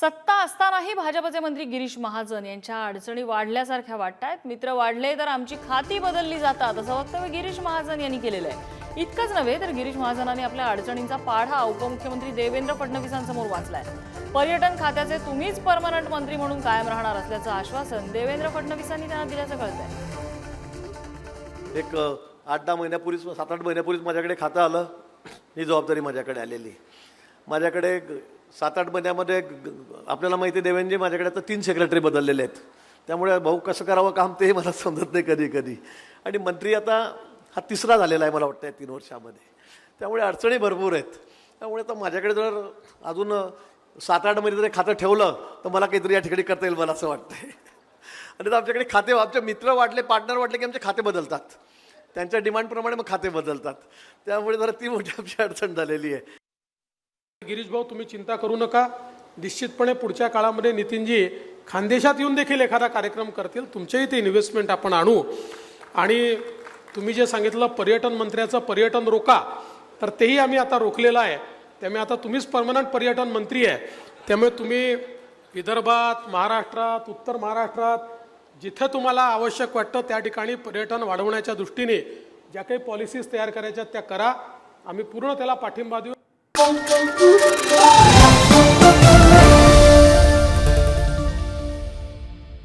सत्ता असतानाही भाजपचे मंत्री गिरीश महाजन यांच्या अडचणी वाढल्यासारख्या वाटतायत. मित्र वाढले तर आमची खाती बदलली जातात असं वक्तव्य गिरीश महाजन यांनी केलेलं आहे. इतकंच नव्हे तर गिरीश महाजनांनी आपल्या अडचणींचा पाढा उपमुख्यमंत्री देवेंद्र फडणवीसांसमोर वाचलाय. पर्यटन खात्याचे तुम्हीच परमनंट मंत्री म्हणून कायम राहणार असल्याचं आश्वासन देवेंद्र फडणवीसांनी त्यांना दिल्याचं कळतंय. एक आठ दहा महिन्यापूर्वीच सात आठ महिन्यापूर्वीच माझ्याकडे खातं आलं. ही जबाबदारी माझ्याकडे आलेली माझ्याकडे ग- सात आठ महिन्यामध्ये ग- आपल्याला माहिती देवेंजी माझ्याकडे आता तीन सेक्रेटरी बदललेले आहेत. त्यामुळे भाऊ कसं करावं काम तेही मला समजत नाही कधी कधी आणि मंत्री आता हा तिसरा झालेला आहे मला वाटतं या तीन वर्षामध्ये. त्यामुळे अडचणी भरपूर आहेत. त्यामुळे आता माझ्याकडे जर अजून सात आठ महिने जरी खातं ठेवलं तर मला काहीतरी या ठिकाणी करता येईल मला असं वाटतंय. आणि तर आमच्याकडे खाते आमचे मित्र वाटले पार्टनर वाटले की आमचे खाते बदलतात. त्यांच्या डिमांडप्रमाणे मग खाते बदलतात. त्यामुळे जरा ती मोठी आमची अडचण झालेली आहे. गिरीश भाऊ तुम्ही चिंता करू नका. निश्चितपणे पुढच्या काळामध्ये नितीनजी खानदेशात येऊन देखील एखादा कार्यक्रम करतील. तुमचेही ते इन्व्हेस्टमेंट आपण आणू. आणि तुम्ही जे सांगितलं पर्यटन मंत्र्याचं पर्यटन रोका तर तेही आम्ही आता रोखलेलं आहे. त्यामुळे आता तुम्हीच परमनंट पर्यटन मंत्री आहे. त्यामुळे तुम्ही विदर्भात महाराष्ट्रात उत्तर महाराष्ट्रात जिथे तुम्हाला आवश्यक वाटतं त्या ठिकाणी पर्यटन वाढवण्याच्या दृष्टीने ज्या काही पॉलिसीज तयार करायच्या त्या करा. आम्ही पूर्ण त्याला पाठिंबा देऊ. Bom, bom, bom.